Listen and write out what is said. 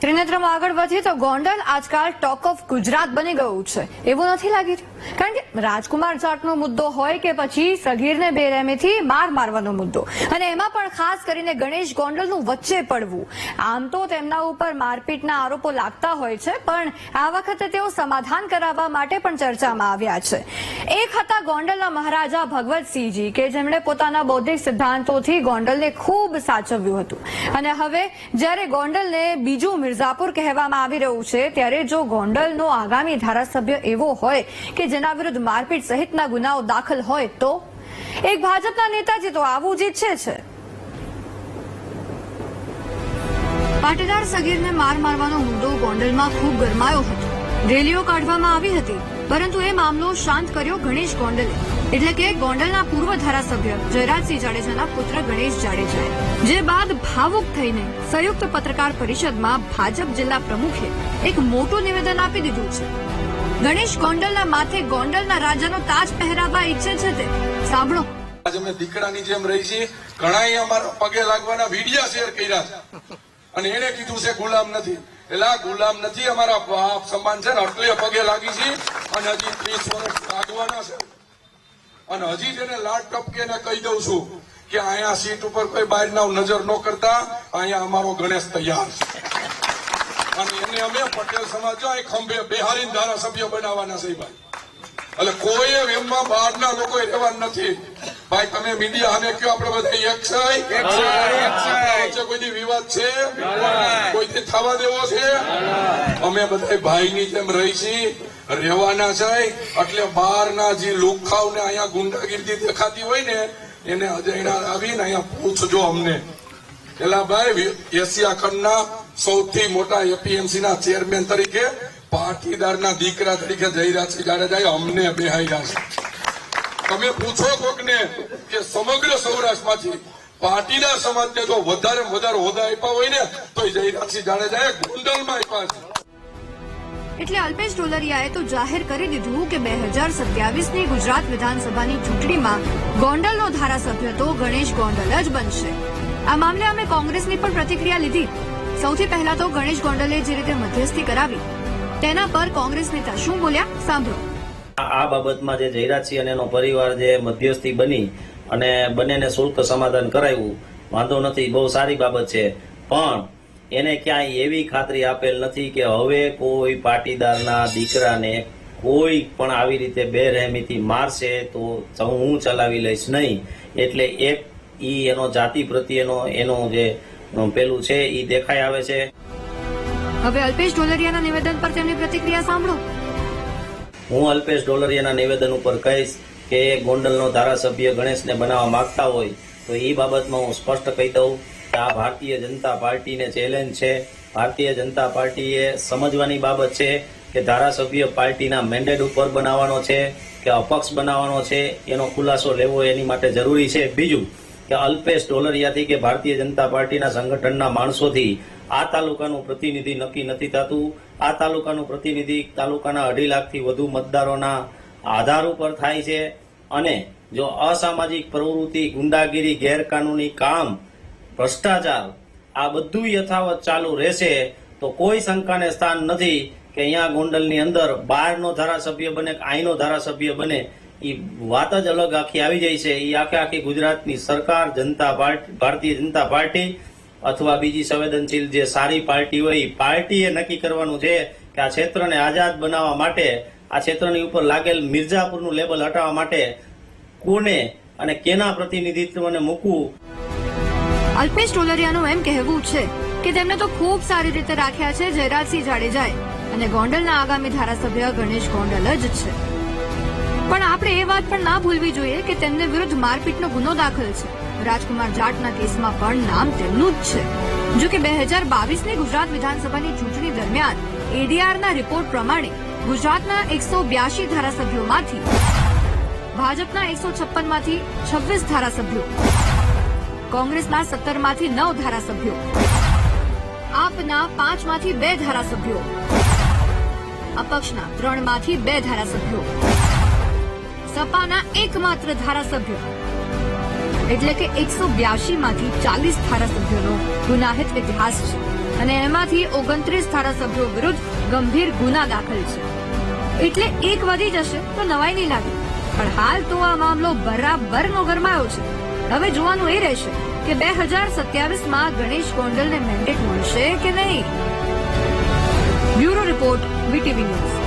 ત્રિનેત્રમાં આગળ વધીએ તો ગોંડલ આજકાલ ટોક ઓફ ગુજરાત બની ગયું છે. એવું નથી લાગી? રહ્યું કારણ કે રાજકુમાર જાટનો મુદ્દો હોય કે પછી સગીરને બેરહેમીથી માર મારવાનો મુદ્દો. અને એમાં પણ ખાસ કરીને ગણેશ ગોંડલનું વચ્ચે પડવું. આમ તો તેમના ઉપર મારપીટના આરોપો લાગતા હોય છે, પણ આ વખતે તેઓ સમાધાન કરાવવા માટે પણ ચર્ચામાં આવ્યા છે. એક હતા ગોંડલના મહારાજા ભગવતસિંહજી કે જેમણે પોતાના બૌદ્ધિક સિદ્ધાંતોથી ગોંડલને ખૂબ સાચવ્યું હતું. અને હવે જ્યારે ગોંડલને બીજું મિર્ઝાપુર કહેવામાં આવી રહ્યું છે, ત્યારે જો ગોંડલનો આગામી ધારાસભ્ય એવો હોય કે જેના વિરુદ્ધ મારપીટ સહિતના ગુનાઓ દાખલ હોય તો? એક ભાજપના નેતાજી તો આવું જ. ઈચ્છે છે પાટીદાર સગીરને માર મારવાનો મુદ્દો ગોંડલમાં ખૂબ ગરમાયો હતો. રેલીઓ કાઢવામાં આવી હતી. પરંતુ એ મામલો શાંત કર્યો ગણેશ ગોંડલે. એટલે કે ગોંડલના પૂર્વ ધારાસભ્ય જયરાજસિંહ જાડેજાના પુત્ર ગણેશ જાડેજાએ. જે બાદ ભાવુક થઈને સંયુક્ત પત્રકાર પરિષદમાં ભાજપ જિલ્લા પ્રમુખે એક મોટું નિવેદન આપી દીધું છે. ગણેશ ગોંડલના માથે ગોંડલના રાજાનો તાજ પહેરાવવા ઈચ્છે છે તે. સાંભળો. આજે અમે દીકરાની જેમ રહી છીએ. ઘણા અમારા પગે લાગવાના વિડિયા શેર કર્યા છે. અને એને કીધું છે, ગુલામ નથી. એટલે ગુલામ નથી અમારા સમાન છે ને પગે લાગી છે. અને હજી ત્રીસ વર્ષ લાગવાના છે. અને હજી તેને લાડ ટપકે ને કહી દઉં છું કે અહીંયા સીટ ઉપર કોઈ બહારના નજર ન કરતા, અહીંયા અમારો ગણેશ તૈયાર છે. અને એને અમે પટેલ સમાજ ખંભે બિહારી ધારાસભ્ય બનાવવાના છે ભાઈ એટલે કોઈ એમમાં બહારના લોકો રહેવા નથી. ભાઈ તમે મીડિયા અને કયો આપણે બધા એક છે કોઈ વિવાદ છે? કોઈ થવા દેવો છે? અમે બધા ભાઈની જેમ રહી છીએ રહેવાના છે એટલે બહારના જે લુખાવ ને અહીંયા ગુંડાગીરી દેખાતી હોય ને એને અજયડા આવીને અહીંયા પૂછજો અમને. પેલા ભાઈ એશિયા ખંડના સૌથી મોટા એપીએમસી ના ચેરમેન તરીકે પાટીદારના દીકરા તરીકે જયરાજસિંહ જાડેજાએ અમને બેહાર્યા છે. તમે પૂછો કોકને કે સમગ્ર સૌરાષ્ટ્રમાંથી પાટીદાર સમાજને જો વધારે વધારે હોદ્દા આપ્યા હોય ને, તો જયરાજસિંહ જાડેજાએ ગુંડલમાં આપ્યા છે. એટલે અલ્પેશ ડોલરિયાએ તો જાહેર કરી દીધું કે બે હજાર સત્યાવીસની ગુજરાત વિધાનસભાની ચૂંટણીમાં ગોંડલનો ધારાસભ્ય તો ગણેશ ગોંડલ જ બનશે. આ મામલે અમે કોંગ્રેસની પણ પ્રતિક્રિયા લીધી. સૌથી પહેલા તો ગણેશ ગોંડલે જે રીતે મધ્યસ્થી કરાવી, તેના પર કોંગ્રેસ નેતા શું બોલ્યા? સાંભળો. આ બાબતમાં જે જયરાજસિંહ અને એનો પરિવાર જે મધ્યસ્થી બની અને બંનેને શુલ્ક સમાધાન કરાવ્યું વાંધો નથી, બહુ સારી બાબત છે. પણ એને ક્યાંય એવી ખાતરી આપેલ નથી કે હવે કોઈ પાટીદારના દીકરાને કોઈ પણ આવી રીતે બેરહેમીથી મારશે તો હું ચલાવી લઈશ નહીં. એટલે એક ઈ એનો જાતિ પ્રત્યેનો એનો જે પેલું છે, ઈ દેખાઈ આવે છે. હવે અલ્પેશ ટોલરિયાના નિવેદન પર તેમની પ્રતિક્રિયા સાંભળો. હું અલ્પેશ ડોલરિયાના નિવેદન ઉપર કહીશ કે ગોંડલનો ધારાસભ્ય ગણેશને બનાવવા માંગતા હોય, તો એ બાબતમાં હું સ્પષ્ટ કહી દઉં કે આ ભારતીય જનતા પાર્ટીને ચેલેન્જ છે. ભારતીય જનતા પાર્ટીએ સમજવાની બાબત છે કે ધારાસભ્ય પાર્ટીના મેન્ડેટ ઉપર બનાવવાનો છે, કે અપક્ષ બનાવવાનો છે, એનો ખુલાસો લેવો એની માટે જરૂરી છે. બીજું કે અલ્પેશ ડોલરિયાથી કે ભારતીય જનતા પાર્ટીના સંગઠનના માણસોથી આ તાલુકાનું પ્રતિનિધિ નક્કી નથી થતું. આ તાલુકાનું પ્રતિનિધિ તાલુકાના અઢી લાખથી વધુ મતદારોના આધાર ઉપર થાય છે અને જો અસામાજિક પ્રવૃત્તિ, ગુંડાગીરી, ગેરકાનૂની કામ, ભ્રષ્ટાચાર, આ બધું યથાવત ચાલુ રહેશે, તો કોઈ શંકાને સ્થાન નથી કે અહીંયા ગોંડલની અંદર બહારનો ધારાસભ્ય બને કે અહીંનો ધારાસભ્ય બને એ વાત જ અલગ આખી આવી જાય છે. એ આખે આખી ગુજરાતની સરકાર, જનતા પાર્ટી, ભારતીય જનતા પાર્ટી અથવા બીજી સંવેદનશીલ જે સારી પાર્ટી હોય પાર્ટીએ નક્કી કરવાનું છે કે આ ક્ષેત્રને આઝાદ બનાવવા માટે, આ ક્ષેત્રની ઉપર લાગેલ મિર્ઝાપુરનું લેબલ હટાવવા માટે કોને અને કેના પ્રતિનિધિત્વને મૂકવું? અલ્પેશ ટોલરિયાનું એમ કહેવું છે કે તેમને તો ખૂબ સારી રીતે રાખ્યા છે જયરાજસિંહ જાડેજાએ અને ગોંડલના આગામી ધારાસભ્ય ગણેશ ગોંડલ જ છે. પણ આપણે એ વાત પણ ના ભૂલવી જોઈએ કે તેમને વિરુદ્ધ મારપીટનો ગુનો દાખલ છે. રાજકુમાર જાટના કેસમાં પણ નામ તેમનું જ છે. જો કે બે હજાર બાવીસની ગુજરાત વિધાનસભાની ચૂંટણી દરમિયાન એડીઆરના રિપોર્ટ પ્રમાણે ગુજરાતના એકસો બ્યાસી ધારાસભ્યોમાંથી ભાજપના એકસો છપ્પનમાંથી છવ્વીસ ધારાસભ્યો, કોંગ્રેસના સત્તરમાંથી નવ ધારાસભ્યો, આપના પાંચમાંથી બે ધારાસભ્યો, અપક્ષના ત્રણમાંથી બે ધારાસભ્યો, સપાના એકમાત્ર ધારાસભ્ય એટલે કે એકસો બ્યાસી માંથી ચાલીસ ધારાસભ્યોનો ગુનાહિત ઇતિહાસ છે. અને એમાંથી ઓગણત્રીસ ધારાસભ્યો વિરુદ્ધ ગંભીર ગુના દાખલ છે. એટલે એક વધી જશે તો નવાઈ નહીં લાગે. પણ હાલ તો આ મામલો બરાબરનો ગરમાયો છે. હવે જોવાનું એ રહેશે કે બે હજાર સત્યાવીસમાં ગણેશ ગોંડલને મેન્ડેટ મળશે કે નહીં? Bureau report, VTV news.